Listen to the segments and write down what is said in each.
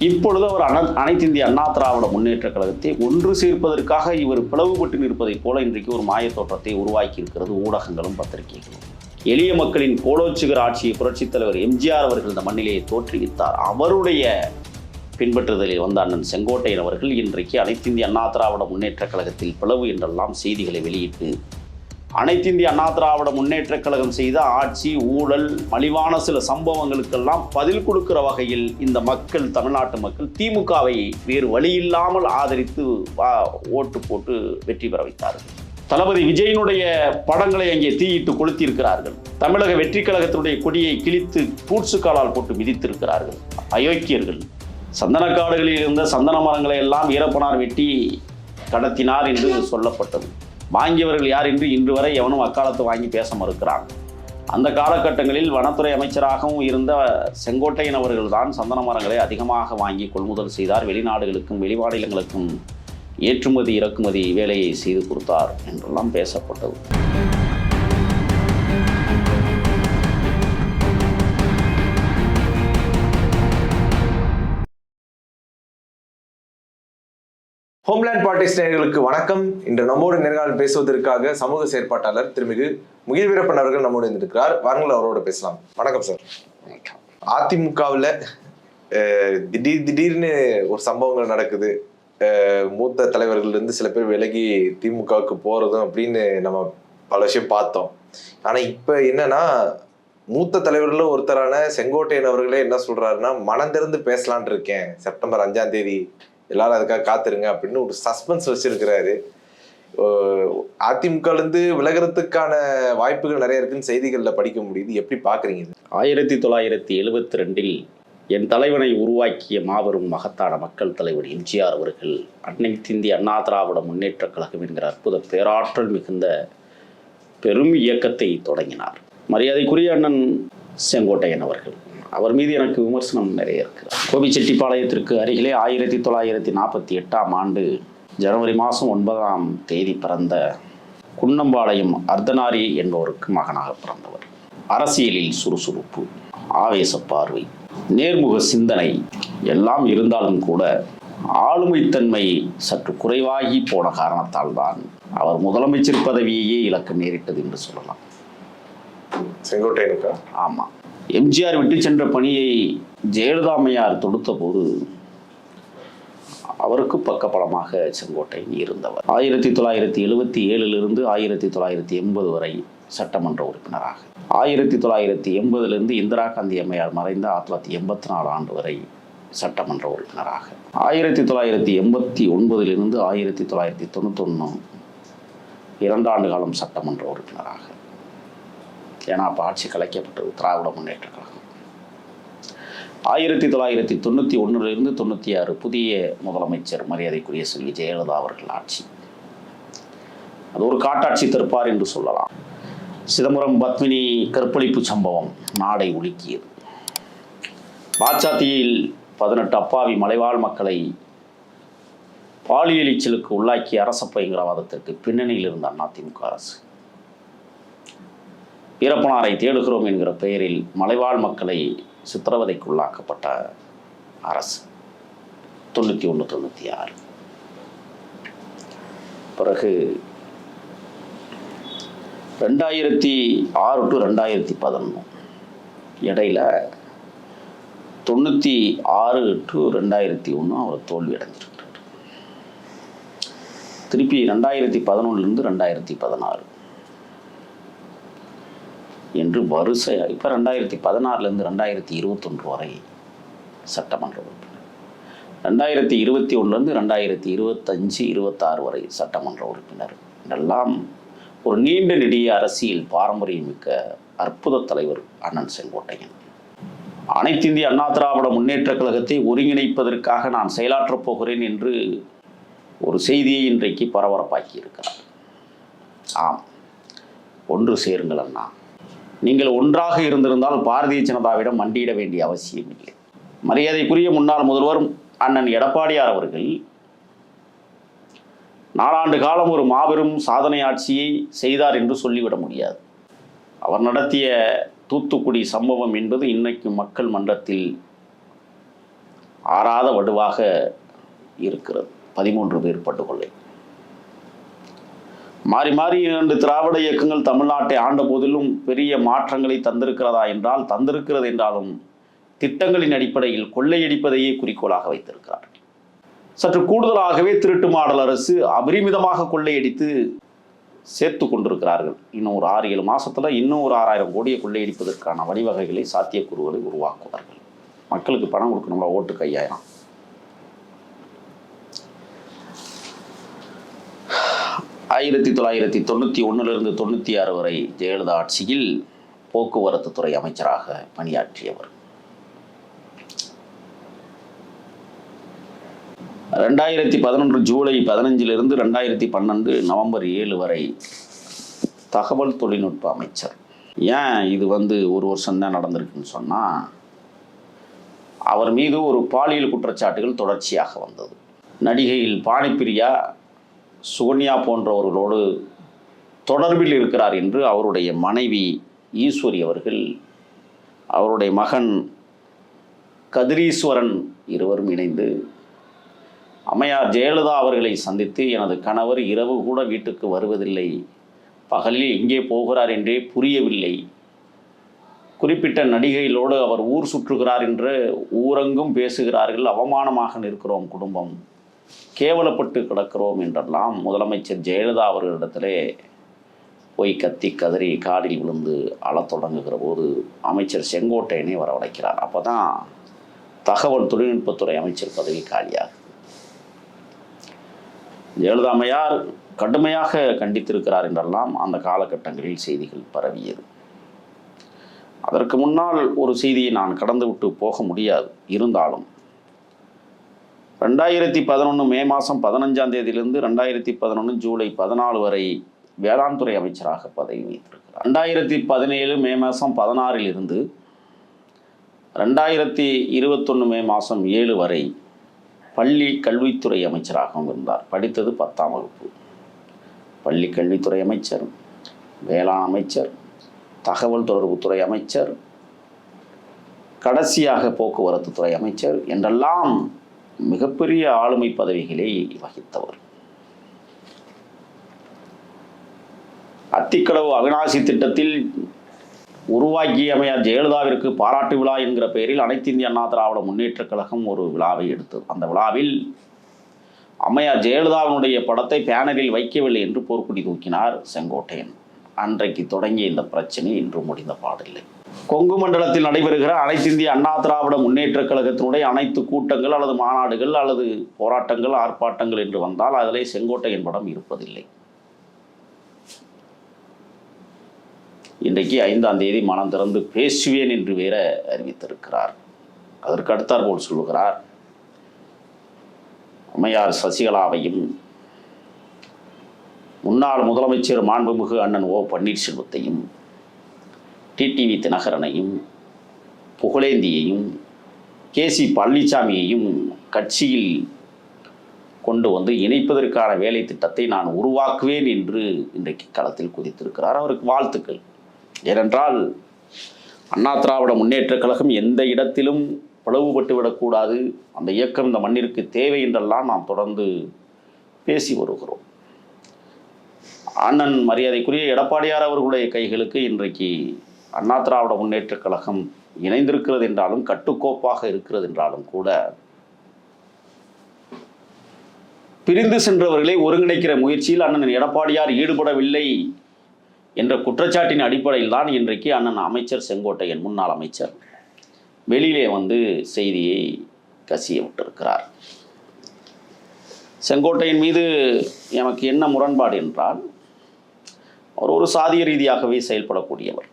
இப்பொழுது அவர் அன அனைத்து இந்திய அண்ணா திராவிட முன்னேற்ற கழகத்தை ஒன்று சேர்ப்பதற்காக இவர் பிளவுபட்டு நிற்பதைப் போல இன்றைக்கு ஒரு மாயத்தோற்றத்தை உருவாக்கி இருக்கிறது ஊடகங்களும் பத்திரிகைகளும். எளிய மக்களின் கோலோச்சுகிற ஆட்சியை புரட்சித் தலைவர் எம்ஜிஆர் அவர்கள் இந்த மண்ணிலேயே தோற்றுவித்தார். அவருடைய பின்பற்றுதலில் வந்த அண்ணன் செங்கோட்டையன் அவர்கள் இன்றைக்கு அனைத்து இந்திய அண்ணா திராவிட முன்னேற்ற கழகத்தில் பிளவு என்றெல்லாம் செய்திகளை வெளியிட்டு அனைத்து இந்திய அண்ணா திராவிட முன்னேற்ற கழகம் செய்த ஆட்சி ஊழல் மலிவான சில சம்பவங்களுக்கெல்லாம் பதில் கொடுக்கிற வகையில் இந்த மக்கள் தமிழ்நாட்டு மக்கள் திமுகவை வேறு வழியில்லாமல் ஆதரித்து வா- ஓட்டு போட்டு வெற்றி பெற வைத்தார்கள். தளபதி விஜயனுடைய படங்களை அங்கே தீயிட்டு கொளுத்தியிருக்கிறார்கள். தமிழக வெற்றி கழகத்தினுடைய கொடியை கிழித்து பூட்சுக்காலால் போட்டு மிதித்திருக்கிறார்கள். அயோக்கியர்கள். சந்தனக்காடுகளில் இருந்த சந்தன மரங்களை எல்லாம் ஈரப்பனார் வெட்டி கடத்தினார் என்று சொல்லப்பட்டது. வாங்கியவர்கள் யார் என்று இன்று வரை எவனும் அக்காலத்தை வாங்கி பேச மறுக்கிறான் அந்த காலகட்டங்களில் வனத்துறை அமைச்சராகவும் இருந்த செங்கோட்டையன் அவர்கள்தான் சந்தன மரங்களை அதிகமாக வாங்கி கொள்முதல் செய்தார். வெளிநாடுகளுக்கும் வெளிமாநிலங்களுக்கும் ஏற்றுமதி இறக்குமதி வேலையை செய்து கொடுத்தார் என்றெல்லாம் பேசப்பட்டது. ஹோம்லேண்ட் பார்ட்டிஸ் நேயர்களுக்கு வணக்கம். இன்று நம்மோடு நேர்காணல் பேசுவதற்காக சமூக செயற்பாட்டாளர் திருமிகு முகில் வீரப்பன் அவர்கள் நம்மோடு இருந்திருக்கிறார் வாருங்கள் அவரோட பேசலாம். வணக்கம் சார் அதிமுகவில் திடீர் திடீர்னு ஒரு சம்பவங்கள் நடக்குது. மூத்த தலைவர்கள் இருந்து சில பேர் விலகி திமுகவுக்கு போறதும் அப்படின்னு நம்ம பல விஷயம் பார்த்தோம். ஆனா இப்ப என்னன்னா மூத்த தலைவர்கள ஒருத்தரான செங்கோட்டையன் அவர்களே என்ன சொல்றாருன்னா மனம் திறந்து பேசலான் இருக்கேன். செப்டம்பர் அஞ்சாம் தேதி எல்லாரும் அதுக்காக காத்துருங்க அப்படின்னு ஒரு சஸ்பென்ஸ் வச்சிருக்கிறாரு. அதிமுகலேருந்து விலகிறதுக்கான வாய்ப்புகள் நிறைய இருக்குன்னு செய்திகளில் படிக்க முடியுது. எப்படி பார்க்குறீங்க இது? ஆயிரத்தி தொள்ளாயிரத்தி எழுபத்தி ரெண்டில் என் தலைவனை உருவாக்கிய மாபெரும் மகத்தான மக்கள் தலைவர் எம்ஜிஆர் அவர்கள் அன்னை இந்திய அண்ணா திராவிட முன்னேற்றக் கழகம் என்கிற அற்புத பேராற்றல் மிகுந்த பெரும் இயக்கத்தை தொடங்கினார். மரியாதைக்குரிய அண்ணன் செங்கோட்டையன் அவர்கள். அவர் மீது எனக்கு விமர்சனம் நிறைய இருக்கிறது. கோபிச்செட்டிப்பாளையத்திற்கு அருகிலே ஆயிரத்தி தொள்ளாயிரத்தி நாற்பத்தி எட்டாம் ஆண்டு ஜனவரி மாதம் ஒன்பதாம் தேதி பிறந்த குன்னம்பாளையம் அர்த்தநாரி என்பவருக்கு மகனாக பிறந்தவர். அரசியலில் சுறுசுறுப்பு ஆவேச பார்வை நேர்முக சிந்தனை எல்லாம் இருந்தாலும் கூட ஆளுமைத்தன்மை சற்று குறைவாகி போன காரணத்தால் தான் அவர் முதலமைச்சர் பதவியையே இழக்க நேரிட்டது என்று சொல்லலாம். செங்கோட்டையனுக்கா? ஆமாம் எம்ஜிஆர் விட்டு சென்ற பணியை ஜெயலலிதா அம்மையார் தொடுத்த போது அவருக்கு பக்கபலமாக செங்கோட்டையன் இருந்தவர். ஆயிரத்தி தொள்ளாயிரத்தி எழுபத்தி ஏழிலிருந்து ஆயிரத்தி தொள்ளாயிரத்தி எண்பது வரை சட்டமன்ற உறுப்பினராக. ஆயிரத்தி தொள்ளாயிரத்தி எண்பதிலிருந்து இந்திரா காந்தி அம்மையார் மறைந்த ஆயிரத்தி தொள்ளாயிரத்தி எண்பத்தி நாலு ஆண்டு வரை சட்டமன்ற உறுப்பினராக. ஆயிரத்தி தொள்ளாயிரத்தி எண்பத்தி ஒன்பதிலிருந்து ஆயிரத்தி தொள்ளாயிரத்தி தொண்ணூத்தொன்று இரண்டாண்டு காலம் சட்டமன்ற உறுப்பினராக. ஏன்னா அப்போ ஆட்சி கலைக்கப்பட்டது திராவிட முன்னேற்ற கழகம். ஆயிரத்தி தொள்ளாயிரத்தி தொண்ணூற்றி ஒன்றிலிருந்து தொண்ணூற்றி ஆறு புதிய முதலமைச்சர் மரியாதைக்குரிய செல்வி ஜெயலலிதா அவர்கள் ஆட்சி. அது ஒரு காட்டாட்சி தருப்பார் என்று சொல்லலாம். சிதம்பரம் பத்மினி கற்பழிப்பு சம்பவம் நாடை உலுக்கியது. பாச்சாத்தியில் பதினெட்டு அப்பாவி மலைவாழ் மக்களை பாலியல் உள்ளாக்கிய உள்ளாக்கி அரச பயங்கரவாதத்திற்கு பின்னணியில் இருந்த அதிமுக அரசு. ஈரப்பனாரை தேடுகிறோம் என்கிற பெயரில் மலைவாழ் மக்களை சித்திரவதைக்குள்ளாக்கப்பட்ட அரசு. தொண்ணூற்றி ஒன்று தொண்ணூற்றி ஆறு. பிறகு ரெண்டாயிரத்தி ஆறு டு ரெண்டாயிரத்தி பதினொன்று இடையில தொண்ணூற்றி ஆறு டு ரெண்டாயிரத்தி ஒன்று அவர் தோல்வி அடைஞ்சிருக்கிறார். திருப்பி ரெண்டாயிரத்தி பதினொன்றுலேருந்து ரெண்டாயிரத்தி பதினாறு. என்று வரிசையாக இப்போ ரெண்டாயிரத்தி பதினாறுலேருந்து ரெண்டாயிரத்தி இருபத்தொன்று வரை சட்டமன்ற உறுப்பினர். ரெண்டாயிரத்தி இருபத்தி ஒன்றுலேருந்து ரெண்டாயிரத்தி இருபத்தஞ்சு இருபத்தாறு வரை சட்டமன்ற உறுப்பினர். இதெல்லாம் ஒரு நீண்ட நெடிய அரசியல் பாரம்பரியமிக்க அற்புத தலைவர் அண்ணன் செங்கோட்டையன். அனைத்து இந்திய அண்ணா திராவிட முன்னேற்ற கழகத்தை ஒருங்கிணைப்பதற்காக நான் செயலாற்றப் போகிறேன் என்று ஒரு செய்தியை இன்றைக்கு பரபரப்பாக்கி இருக்கிறார் ஆம் ஒன்று சேருங்கள் அண்ணா. நீங்கள் ஒன்றாக இருந்திருந்தால் பாரதிய ஜனதாவிடம் மண்டியிட வேண்டிய அவசியம் இல்லை. மரியாதைக்குரிய முன்னாள் முதல்வர் அண்ணன் எடப்பாடியார் அவர்கள் நாலாண்டு காலம் ஒரு மாபெரும் சாதனை ஆட்சியை செய்தார் என்று சொல்லிவிட முடியாது. அவர் நடத்திய தூத்துக்குடி சம்பவம் என்பது இன்னைக்கு மக்கள் மன்றத்தில் ஆறாத வடுவாக இருக்கிறது. பதிமூன்று பேர் படுகொலை. மாறி மாறி இரண்டு திராவிட இயக்கங்கள் தமிழ்நாட்டை ஆண்ட போதிலும் பெரிய மாற்றங்களை தந்திருக்கிறதா என்றால் தந்திருக்கிறது என்றாலும் திட்டங்களின் அடிப்படையில் கொள்ளையடிப்பதையே குறிக்கோளாக வைத்திருக்கிறார். சற்று கூடுதலாகவே திருட்டு மாடல் அரசு அபரிமிதமாக கொள்ளையடித்து சேர்த்து கொண்டிருக்கிறார்கள். இன்னும் ஒரு ஆறு ஏழு மாசத்துல இன்னும் ஒரு ஆறாயிரம் கோடியை கொள்ளையடிப்பதற்கான வழிவகைகளை சாத்தியக்கூறுகளை உருவாக்குவார்கள். மக்களுக்கு பணம் கொடுக்கணும்ல ஓட்டு கையாயிரம் ஆயிரத்தி தொள்ளாயிரத்தி தொண்ணூற்றி ஒன்றிலிருந்து தொண்ணூற்றி ஆறு வரை ஜெயலலிதா ஆட்சியில் போக்குவரத்து துறை அமைச்சராக பணியாற்றியவர். ரெண்டாயிரத்தி பதினொன்று ஜூலை பதினஞ்சிலிருந்து ரெண்டாயிரத்தி பன்னெண்டு நவம்பர் ஏழு வரை தகவல் தொழில்நுட்ப அமைச்சர். ஏன் இது வந்து ஒரு வருஷம் தான் நடந்திருக்குன்னு சொன்னால் அவர் மீது ஒரு பாலியல் குற்றச்சாட்டுகள் தொடர்ச்சியாக வந்தது. நடிகையில் பாணிப்பிரியா சோனியா போன்றவர்களோடு தொடர்பில் இருக்கிறார் என்று அவருடைய மனைவி ஈஸ்வரி அவர்கள் அவருடைய மகன் கதிரீஸ்வரன் இருவரும் இணைந்து அம்மையார் ஜெயலலிதா அவர்களை சந்தித்து எனது கணவர் இரவு கூட வீட்டுக்கு வருவதில்லை பகலில் எங்கே போகிறார் என்றே புரியவில்லை. குறிப்பிட்ட நடிகைகளோடு அவர் ஊர் சுற்றுகிறார் என்று ஊரெங்கும் பேசுகிறார்கள் அவமானமாக நிற்கிறோம் குடும்பம். கேவலப்பட்டு கிடக்கிறோம் என்றெல்லாம் முதலமைச்சர் ஜெயலலிதா அவர்களிடத்திலே போய் கத்தி கதறி காடில் விழுந்து அழத் தொடங்குகிற போது அமைச்சர் செங்கோட்டையனை வரவழைக்கிறார். அப்போ தான் தகவல் தொழில்நுட்பத்துறை அமைச்சர் பதவி காலியாகும் ஜெயலலிதா அம்மையார் கடுமையாக கண்டித்திருக்கிறார் என்றெல்லாம் அந்த காலகட்டங்களில் செய்திகள் பரவியது. அதற்கு முன்னால் ஒரு செய்தியை நான் கடந்து விட்டு போக முடியாது. இருந்தாலும் ரெண்டாயிரத்தி பதினொன்று மே மாதம் பதினஞ்சாம் தேதியிலிருந்து ரெண்டாயிரத்தி பதினொன்று ஜூலை பதினாலு வரை வேளாண் துறை அமைச்சராக பதவி வைத்திருக்கிறார். ரெண்டாயிரத்தி பதினேழு மே மாதம் பதினாறில் இருந்து ரெண்டாயிரத்தி இருபத்தொன்று மே மாதம் ஏழு வரை பள்ளி கல்வித்துறை அமைச்சராகவும் இருந்தார். படித்தது பத்தாம் வகுப்பு. பள்ளி கல்வித்துறை அமைச்சர் வேளாண் அமைச்சர் தகவல் தொடர்புத்துறை அமைச்சர் கடைசியாக போக்குவரத்து துறை அமைச்சர் என்றெல்லாம் மிகப்பெரிய ஆளுமை பதவிகளை வகித்தவர். அத்திக்கடவு அவினாசி திட்டத்தில் உருவாக்கிய அம்மையார் ஜெயலலிதாவிற்கு பாராட்டு விழா என்கிற பெயரில் அனைத்து இந்திய அண்ணா திராவிட முன்னேற்றக் கழகம் ஒரு விழாவை எடுத்தது. அந்த விழாவில் அம்மையார் ஜெயலலிதாவினுடைய படத்தை பேனரில் வைக்கவில்லை என்று போர்க்குடி தூக்கினார் செங்கோட்டையன். அன்றைக்கு தொடங்கிய இந்த பிரச்சனை இன்று முடிந்த பாடில்லை. கொங்கு மண்டலத்தில் நடைபெறுகிற அனைத்து இந்திய அண்ணா திராவிட முன்னேற்றக் கழகத்தினுடைய அனைத்து கூட்டங்கள் அல்லது மாநாடுகள் அல்லது போராட்டங்கள் ஆர்ப்பாட்டங்கள் என்று வந்தால் அதிலே செங்கோட்டையின் படம் இருப்பதில்லை. இன்றைக்கு ஐந்தாம் தேதி மனம் திறந்து பேசுவேன் என்று வேற அறிவித்திருக்கிறார். அதற்கு அடுத்தார் போல் சொல்லுகிறார். அம்மையார் சசிகலாவையும் முன்னாள் முதலமைச்சர் மாண்புமிகு அண்ணன் ஓ பன்னீர்செல்வத்தையும் டிடிவி தினகரனையும் புகழேந்தியையும் கே சி பழனிசாமியையும் கட்சியில் கொண்டு வந்து இணைப்பதற்கான வேலை திட்டத்தை நான் உருவாக்குவேன் என்று இன்றைக்கு களத்தில் குதித்திருக்கிறார். அவருக்கு வாழ்த்துக்கள். ஏனென்றால் அண்ணா திராவிட முன்னேற்றக் கழகம் எந்த இடத்திலும் பிளவுபட்டு விடக்கூடாது. அந்த இயக்கம் இந்த மண்ணிற்கு தேவை என்றெல்லாம் நாம் தொடர்ந்து பேசி வருகிறோம். அண்ணன் மரியாதைக்குரிய எடப்பாடியார் அவர்களுடைய கைகளுக்கு இன்றைக்கு அண்ணா திராவிட முன்னேற்றக் கழகம் இணைந்திருக்கிறது என்றாலும் கட்டுக்கோப்பாக இருக்கிறது என்றாலும் கூட பிரிந்து சென்றவர்களை ஒருங்கிணைக்கிற முயற்சியில் அண்ணன் எடப்பாடியார் ஈடுபடவில்லை என்ற குற்றச்சாட்டின் அடிப்படையில் தான் இன்றைக்கு அண்ணன் அமைச்சர் செங்கோட்டையன் முன்னாள் அமைச்சர் வெளியிலே வந்து செய்தியை கசிய விட்டிருக்கிறார். செங்கோட்டையின் மீது எனக்கு என்ன முரண்பாடு என்றால் அவர் ஒரு சாதிய ரீதியாகவே செயல்படக்கூடியவர்.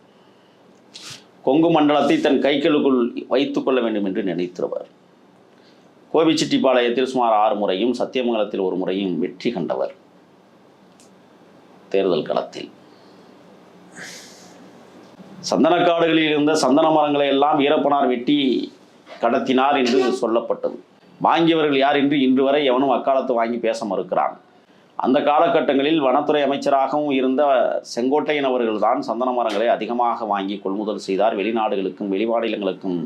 கொங்கு மண்டலத்தை தன் கைகளுக்குள் வைத்துக்கொள்ள வேண்டும் என்று நினைத்தவர் கோபிச்செட்டிப்பாளையத்தில் சுமார் ஆறு முறையும் சத்தியமங்கலத்தில் ஒரு முறையும் வெற்றி கண்டவர். தேர்தல் களத்தில். சந்தனக்காடுகளில் இருந்த சந்தன மரங்களை எல்லாம் ஈரப்பனார் வெட்டி கடத்தினார் என்று சொல்லப்பட்டது. வாங்கியவர்கள் யார் என்று இன்று வரை எவனும் அக்காலத்தை வாங்கி பேச மறுக்கிறான். அந்த காலகட்டங்களில் வனத்துறை அமைச்சராகவும் இருந்த செங்கோட்டையன் அவர்கள்தான் சந்தன மரங்களை அதிகமாக வாங்கி கொள்முதல் செய்தார். வெளிநாடுகளுக்கும் வெளிமாநிலங்களுக்கும்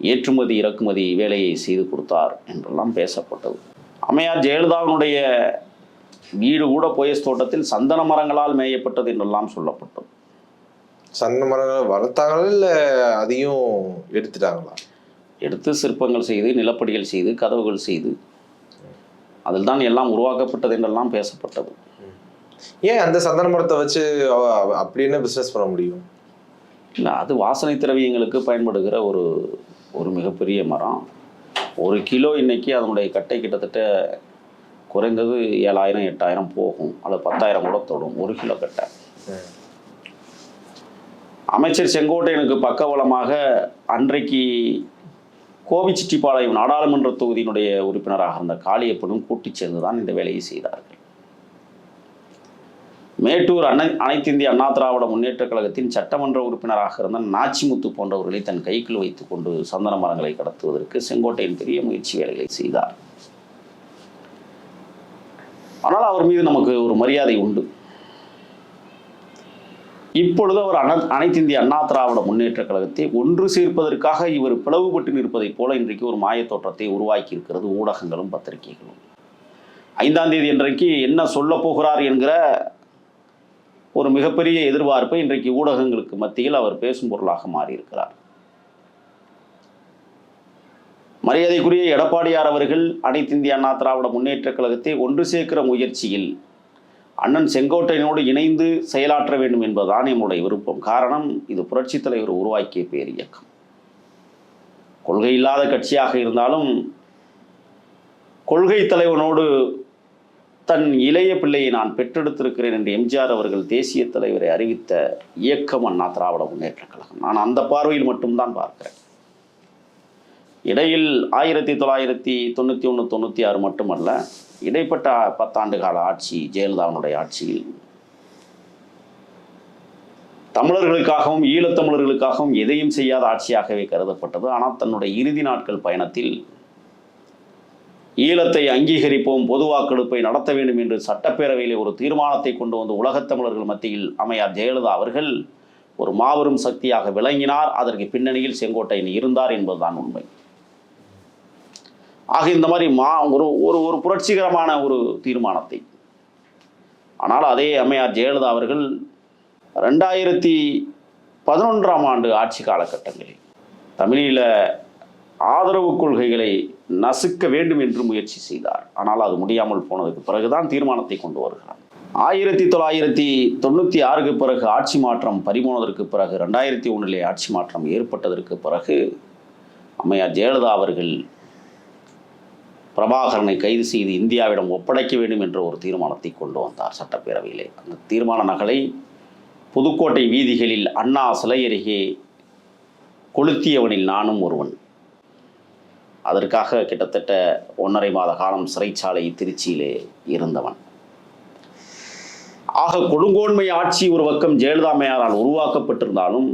ஏற்றுமதி இறக்குமதி வேலையை செய்து கொடுத்தார் என்றெல்லாம் பேசப்பட்டது. அம்மையார் ஜெயலலிதாவினுடைய வீடு கூட போயஸ் தோட்டத்தில் சந்தன மரங்களால் மேயப்பட்டது என்றெல்லாம் சொல்லப்பட்டது. சந்த மரங்களை வளர்த்தாங்களா இல்ல அதையும் எடுத்துட்டாங்களா? எடுத்து சிற்பங்கள் செய்து நிலப்படிகள் செய்து கதவுகள் செய்து அதில் தான் எல்லாம் உருவாக்கப்பட்டது என்றெல்லாம் பேசப்பட்டது. ஏன் அந்த சந்தன மரத்தை வச்சு அவ- அவ அப்படி என்ன பிசினஸ் பண்ண முடியும்? இல்லை அது வாசனை திரவியங்களுக்கு பயன்படுகிற ஒரு ஒரு மிகப்பெரிய மரம். ஒரு கிலோ இன்னைக்கு அதனுடைய கட்டை கிட்டத்தட்ட குறைந்தது ஏழாயிரம் எட்டாயிரம் போகும். அல்லது பத்தாயிரம் கூட தொடும் ஒரு கிலோ கட்டை. அமைச்சர் செங்கோட்டையனுக்கு பக்கபலமாக அன்றைக்கு கோபிச்செட்டிப்பாளையம் நாடாளுமன்ற தொகுதியினுடைய உறுப்பினராக இருந்த காளியப்பனும் கூட்டிச் சேர்ந்து தான் இந்த வேலையை செய்தார்கள். மேட்டூர் அனை அனைத்து இந்திய அண்ணா திராவிட முன்னேற்ற கழகத்தின் சட்டமன்ற உறுப்பினராக இருந்த நாச்சிமுத்து போன்றவர்களை தன் கைக்குள் வைத்துக் கொண்டு சந்தன மரங்களை கடத்துவதற்கு செங்கோட்டையின் பெரிய முயற்சி வேலைகளை செய்தார். ஆனால் அவர் மீது நமக்கு ஒரு மரியாதை உண்டு. இப்பொழுது அவர் அன அனைத்து இந்திய அண்ணா திராவிட முன்னேற்ற கழகத்தை ஒன்று சேர்ப்பதற்காக இவர் பிளவுபட்டு நிற்பதைப் போல இன்றைக்கு ஒரு மாயத் தோற்றத்தை உருவாக்கி இருக்கிறது ஊடகங்களும் பத்திரிகைகளும். ஐந்தாம் தேதி இன்றைக்கு என்ன சொல்ல போகிறார் என்கிற ஒரு மிகப்பெரிய எதிர்பார்ப்பை இன்றைக்கு ஊடகங்களுக்கு மத்தியில் அவர் பேசும் பொருளாக மாறியிருக்கிறார். மரியாதைக்குரிய எடப்பாடியார் அவர்கள் அனைத்து இந்திய அண்ணா திராவிட முன்னேற்ற கழகத்தை ஒன்று சேர்க்கிற முயற்சியில் அண்ணன் செங்கோட்டையனோடு இணைந்து செயலாற்ற வேண்டும் என்பதுதான் என்னுடைய விருப்பம். காரணம் இது புரட்சித் தலைவர் உருவாக்கிய பேர் இயக்கம். கொள்கை இல்லாத கட்சியாக இருந்தாலும் கொள்கை தலைவனோடு தன் இளைய பிள்ளையை நான் பெற்றெடுத்திருக்கிறேன் என்று எம்ஜிஆர் அவர்கள் தேசிய தலைவரை அறிவித்த இயக்கம் அண்ணா திராவிட முன்னேற்ற கழகம். நான் அந்த பார்வையில் மட்டும்தான் பார்க்கிறேன். இடையில் ஆயிரத்தி தொள்ளாயிரத்தி தொண்ணூற்றி ஒன்று தொண்ணூற்றி ஆறு மட்டுமல்ல இடைப்பட்ட பத்தாண்டு கால ஆட்சி ஜெயலலிதாவினுடைய ஆட்சியில் தமிழர்களுக்காகவும் ஈழத்தமிழர்களுக்காகவும் எதையும் செய்யாத ஆட்சியாகவே கருதப்பட்டது. ஆனால் தன்னுடைய இறுதி நாட்கள் பயணத்தில் ஈழத்தை அங்கீகரிப்போம் பொது வாக்கெடுப்பை நடத்த வேண்டும் என்று சட்டப்பேரவையிலே ஒரு தீர்மானத்தை கொண்டு வந்து உலகத் தமிழர்கள் மத்தியில் அமையார் ஜெயலலிதா அவர்கள் ஒரு மாபெரும் சக்தியாக விளங்கினார். அதற்கு பின்னணியில் செங்கோட்டையன் இருந்தார் என்பதுதான் உண்மை. ஆக இந்த மாதிரி மா ஒரு ஒரு ஒரு புரட்சிகரமான ஒரு தீர்மானத்தை. ஆனால் அதே அம்மையார் ஜெயலலிதா அவர்கள் ரெண்டாயிரத்தி பதினொன்றாம் ஆண்டு ஆட்சி காலகட்டங்களில் தமிழில் ஆதரவு கொள்கைகளை நசுக்க வேண்டும் என்று முயற்சி செய்தார். ஆனால் அது முடியாமல் போனதுக்கு பிறகுதான் தீர்மானத்தை கொண்டு வருகிறார். ஆயிரத்தி தொள்ளாயிரத்தி தொண்ணூற்றி ஆறுக்கு பிறகு ஆட்சி மாற்றம் பறிபோனதற்கு பிறகு ரெண்டாயிரத்தி ஒன்றிலே ஆட்சி மாற்றம் ஏற்பட்டதற்கு பிறகு அம்மையார் ஜெயலலிதா அவர்கள் பிரபாகரனை கைது செய்து இந்தியாவிடம் ஒப்படைக்க வேண்டும் என்ற ஒரு தீர்மானத்தை கொண்டு வந்தார் சட்டப்பேரவையிலே. அந்த தீர்மான நகலை புதுக்கோட்டை வீதிகளில் அண்ணா சிலை அருகே கொளுத்தியவனில் நானும் ஒருவன். அதற்காக கிட்டத்தட்ட ஒன்றரை மாத காலம் சிறைச்சாலை திருச்சியிலே இருந்தவன். ஆக கொடுங்கோன்மை ஆட்சி ஒரு பக்கம் ஜெயலலிதாமையாரால் உருவாக்கப்பட்டிருந்தாலும்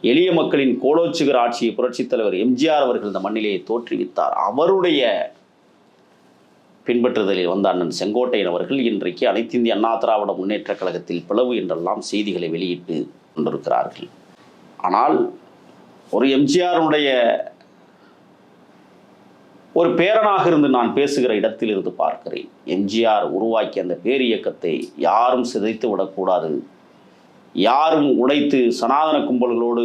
எளிய மக்களின் கோலோச்சுகர் ஆட்சியை புரட்சித் தலைவர் எம்ஜிஆர் அவர்கள் இந்த மண்ணிலே தோற்றுவித்தார். அவருடைய பின்பற்றுதலில் வந்த அண்ணன் செங்கோட்டையன் அவர்கள் இன்றைக்கு அனைத்து இந்திய அண்ணா திராவிட முன்னேற்ற கழகத்தில் பிளவு என்றெல்லாம் செய்திகளை வெளியிட்டு கொண்டிருக்கிறார்கள். ஆனால் ஒரு எம்ஜிஆருடைய ஒரு பேரனாக இருந்து நான் பேசுகிற இடத்தில் இருந்து பார்க்கிறேன். எம்ஜிஆர் உருவாக்கிய அந்த பேரியக்கத்தை யாரும் சிதைத்து விடக்கூடாது. யாரும் உடைத்து சனாதன கும்பல்களோடு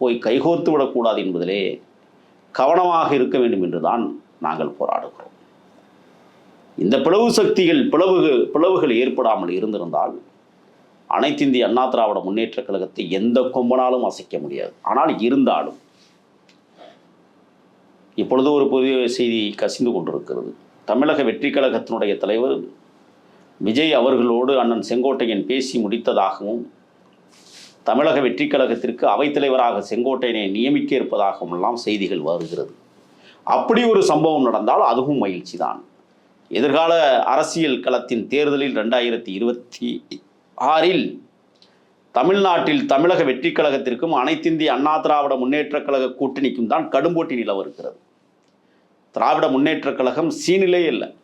போய் கைகோர்த்து விடக்கூடாது என்பதிலே கவனமாக இருக்க வேண்டும் என்றுதான் நாங்கள் போராடுகிறோம். இந்த பிளவு சக்திகள் பிளவு பிளவுகள் ஏற்படாமல் இருந்திருந்தால் அனைத்து இந்திய அண்ணா திராவிட முன்னேற்ற கழகத்தை எந்த கொம்பனாலும் அசைக்க முடியாது. ஆனால் இருந்தாலும் இப்பொழுது ஒரு புதிய செய்தி கசிந்து கொண்டிருக்கிறது. தமிழக வெற்றி கழகத்தினுடைய தலைவர் விஜய் அவர்களோடு அண்ணன் செங்கோட்டையன் பேசி முடித்ததாகவும் தமிழக வெற்றி கழகத்திற்கு அவைத்தலைவராக செங்கோட்டையனை நியமிக்க இருப்பதாகவும் எல்லாம் செய்திகள் வருகிறது. அப்படி ஒரு சம்பவம் நடந்தால் அதுவும் மகிழ்ச்சி தான் எதிர்கால அரசியல் களத்தின் தேர்தலில் ரெண்டாயிரத்தி இருபத்தி ஆறில் தமிழ்நாட்டில் தமிழக வெற்றி கழகத்திற்கும் அனைத்திந்திய அண்ணா திராவிட முன்னேற்றக் கழக கூட்டணிக்கும் தான் கடும் போட்டி நிலவருக்கிறது திராவிட முன்னேற்றக் கழகம் சீனிலே இல்லை.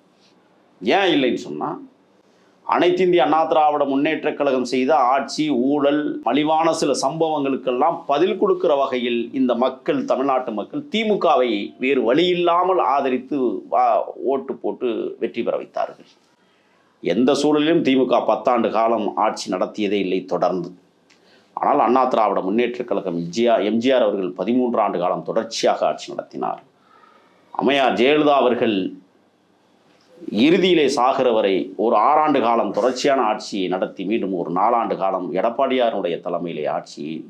ஏன் இல்லைன்னு சொன்னால் அனைத்திந்திய அண்ணா திராவிட முன்னேற்ற கழகம் செய்த ஆட்சி ஊழல் மலிவான சில சம்பவங்களுக்கெல்லாம் பதில் கொடுக்கிற வகையில் இந்த மக்கள் தமிழ்நாட்டு மக்கள் திமுகவை வேறு வழியில்லாமல் ஆதரித்து வா- ஓட்டு போட்டு வெற்றி பெற வைத்தார்கள். எந்த சூழலிலும் திமுக பத்தாண்டு காலம் ஆட்சி நடத்தியதே இல்லை தொடர்ந்து. ஆனால் அண்ணா திராவிட முன்னேற்ற கழகம் எம்ஜிஆர் எம்ஜிஆர் அவர்கள் பதிமூன்று ஆண்டு காலம் தொடர்ச்சியாக ஆட்சி நடத்தினார். அம்மையார் ஜெயலலிதா அவர்கள் இறுதியிலே சாகிற வரை ஒரு ஆறாண்டு காலம் தொடர்ச்சியான ஆட்சியை நடத்தி மீண்டும் ஒரு நாலாண்டு காலம் எடப்பாடியாருடைய தலைமையிலே ஆட்சியை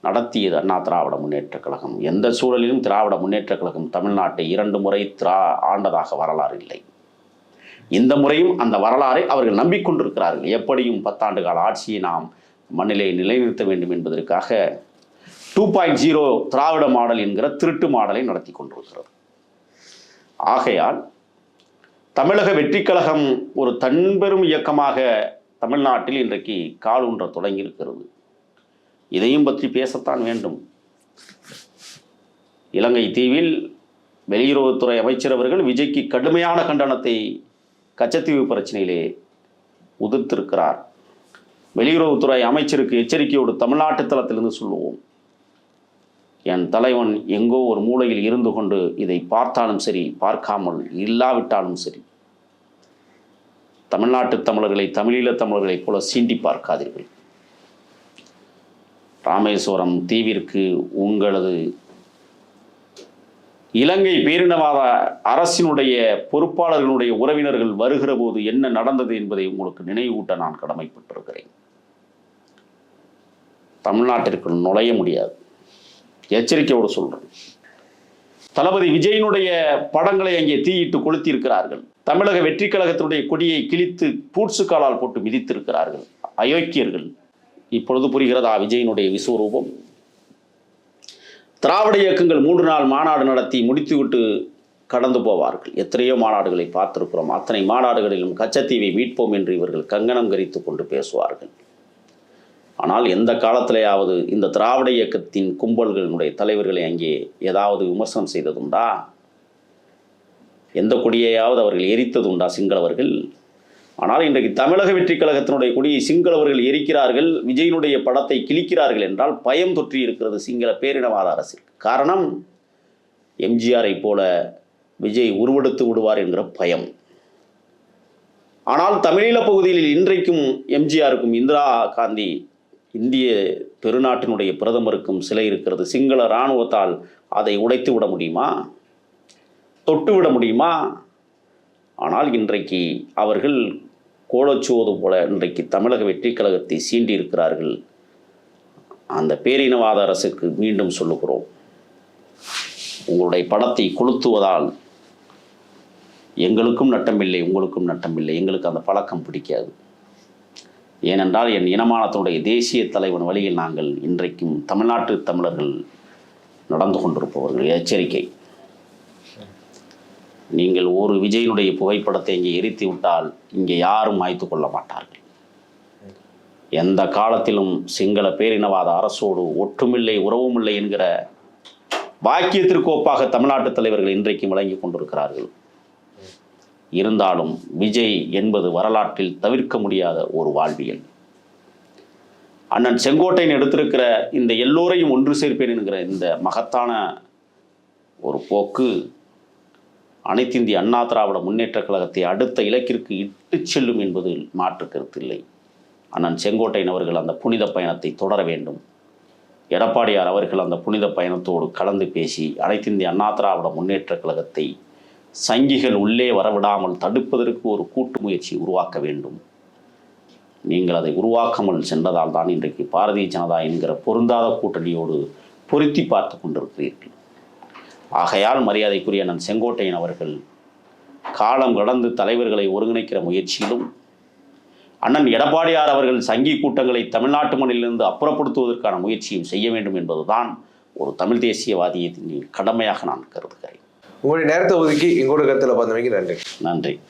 நடத்தியது அண்ணா திராவிட முன்னேற்ற கழகம். எந்த சூழலிலும் திராவிட முன்னேற்ற கழகம் தமிழ்நாட்டை இரண்டு முறை திரா ஆண்டதாக வரலாறு இல்லை. இந்த முறையும் அந்த வரலாறை அவர்கள் நம்பிக்கொண்டிருக்கிறார்கள். எப்படியும் பத்தாண்டு கால ஆட்சியை நாம் மண்ணிலே நிலைநிறுத்த வேண்டும் என்பதற்காக two point zero Dravida model என்கிற திருட்டு மாடலை நடத்தி கொண்டிருக்கிறது. ஆகையால் தமிழக வெற்றி கழகம் ஒரு தன்பெரும் இயக்கமாக தமிழ்நாட்டில் இன்றைக்கு கால் காலூன்ற தொடங்கியிருக்கிறது. இதையும் பற்றி பேசத்தான் வேண்டும். இலங்கை தீவில் வெளியுறவுத்துறை அமைச்சர் அவர்கள் விஜய்க்கு கடுமையான கண்டனத்தை கச்சத்தீவு பிரச்சனையிலே உதிர்த்திருக்கிறார். வெளியுறவுத்துறை அமைச்சருக்கு எச்சரிக்கையோடு தமிழ்நாட்டு தளத்திலிருந்து சொல்லுவோம். என் தலைவன் எங்கோ ஒரு மூலையில் இருந்து கொண்டு இதை பார்த்தாலும் சரி பார்க்காமல் இல்லாவிட்டாலும் சரி. தமிழ்நாட்டு தமிழர்களை தமிழீழ தமிழர்களைப் போல சீண்டி பார்க்காதீர்கள். ராமேஸ்வரம் தீவிற்கு உங்களது இலங்கை பேரினவாத அரசினுடைய பொறுப்பாளர்களுடைய உறவினர்கள் வருகிற போது என்ன நடந்தது என்பதை உங்களுக்கு நினைவூட்ட நான் கடமைப்பட்டிருக்கிறேன். தமிழ்நாட்டிற்குள் நுழைய முடியாது. எச்சரிக்கையோடு சொல்றேன். தளபதி விஜயனுடைய படங்களை அங்கே தீயிட்டு கொளுத்தியிருக்கிறார்கள். தமிழக வெற்றி கழகத்தினுடைய கொடியை கிழித்து பூட்சு காலால் போட்டு மிதித்திருக்கிறார்கள். அயோக்கியர்கள். இப்பொழுது புரிகிறதா விஜயனுடைய விஸ்வரூபம்? திராவிட இயக்கங்கள் மூன்று நாள் மாநாடு நடத்தி முடித்துவிட்டு கடந்து போவார்கள். எத்தனையோ மாநாடுகளை பார்த்திருக்கிறோம். அத்தனை மாநாடுகளிலும் கச்சத்தீவை மீட்போம் என்று இவர்கள் கங்கணம் கரித்து கொண்டு பேசுவார்கள். ஆனால் எந்த காலத்திலேயாவது இந்த திராவிட இயக்கத்தின் கும்பல்களினுடைய தலைவர்களை அங்கே ஏதாவது விமர்சனம் செய்ததுண்டா? எந்த கொடியையாவது அவர்கள் எரித்ததுண்டா சிங்களவர்கள்? ஆனால் இன்றைக்கு தமிழக வெற்றி கழகத்தினுடைய கொடியை சிங்களவர்கள் எரிக்கிறார்கள் விஜயினுடைய படத்தை கிழிக்கிறார்கள் என்றால் பயம் தொற்றி இருக்கிறது சிங்கள பேரினவாத அரசில். காரணம் எம்ஜிஆரை போல விஜய் உருவெடுத்து விடுவார் என்கிற பயம். ஆனால் தமிழீழ பகுதியில் இன்றைக்கும் எம்ஜிஆருக்கும் இந்திரா காந்தி இந்திய பெருநாட்டினுடைய பிரதமருக்கும் சிலை இருக்கிறது. சிங்கள இராணுவத்தால் அதை உடைத்து விட முடியுமா? தொட்டு விட முடியுமா? ஆனால் இன்றைக்கு அவர்கள் கோலச்சுவது போல இன்றைக்கு தமிழக வெற்றி கழகத்தை சீண்டி இருக்கிறார்கள் அந்த பேரினவாத அரசுக்கு மீண்டும் சொல்லுகிறோம். உங்களுடைய படத்தை கொளுத்துவதால் எங்களுக்கும் நட்டமில்லை உங்களுக்கும் நட்டமில்லை. எங்களுக்கு அந்த பழக்கம் பிடிக்காது. ஏனென்றால் என் இனமானத்தினுடைய தேசிய தலைவன் வழியில் நாங்கள் இன்றைக்கும் தமிழ்நாட்டு தமிழர்கள் நடந்து கொண்டிருப்பவர்கள். எச்சரிக்கை. நீங்கள் ஒரு விஜயனுடைய புகைப்படத்தை இங்கே எரித்து விட்டால் இங்கே யாரும் மாய்த்து கொள்ள மாட்டார்கள். எந்த காலத்திலும் சிங்கள பேரினவாத அரசோடு ஒற்றுமில்லை உறவுமில்லை என்கிற பாக்கியத்திற்கு ஒப்பாக தமிழ்நாட்டு தலைவர்கள் இன்றைக்கும் வழங்கி கொண்டிருக்கிறார்கள். இருந்தாலும் விஜய் என்பது வரலாற்றில் தவிர்க்க முடியாத ஒரு வாழ்வியல். அண்ணன் செங்கோட்டையன் எடுத்திருக்கிற இந்த எல்லோரையும் ஒன்று சேர்ப்பேன் என்கிற இந்த மகத்தான ஒரு போக்கு அனைத்திந்திய அண்ணா திராவிட முன்னேற்ற கழகத்தை அடுத்த இலக்கிற்கு இட்டுச் செல்லும் என்பது மாற்று கருத்தில்லை. அண்ணன் செங்கோட்டையன் அவர்கள் அந்த புனித பயணத்தை தொடர வேண்டும். எடப்பாடியார் அவர்கள் அந்த புனித பயணத்தோடு கலந்து பேசி அனைத்திந்திய அண்ணா திராவிட முன்னேற்ற கழகத்தை சங்கிகள் உள்ளே வரவிடாமல் தடுப்பதற்கு ஒரு கூட்டு முயற்சி உருவாக்க வேண்டும். நீங்கள் அதை உருவாக்காமல் சென்றதால் தான் இன்றைக்கு பாரதிய ஜனதா என்கிற பொருந்தாத கூட்டணியோடு பொருத்தி பார்த்து கொண்டிருக்கிறீர்கள். ஆகையால் மரியாதைக்குரிய நான் செங்கோட்டையன் அவர்கள் காலம் கடந்து தலைவர்களை ஒருங்கிணைக்கிற முயற்சியிலும் அண்ணன் எடப்பாடியார் அவர்கள் சங்கி கூட்டங்களை தமிழ்நாட்டு மண்ணிலிருந்து அப்புறப்படுத்துவதற்கான முயற்சியும் செய்ய வேண்டும் என்பதுதான் ஒரு தமிழ் தேசியவாதியத்தின் கடமையாக நான் கருதுகிறேன். உங்களுடைய நேரத்தை ஒதுக்கி எங்களோட கருத்துல பார்த்தமைக்கு நன்றி. நன்றி.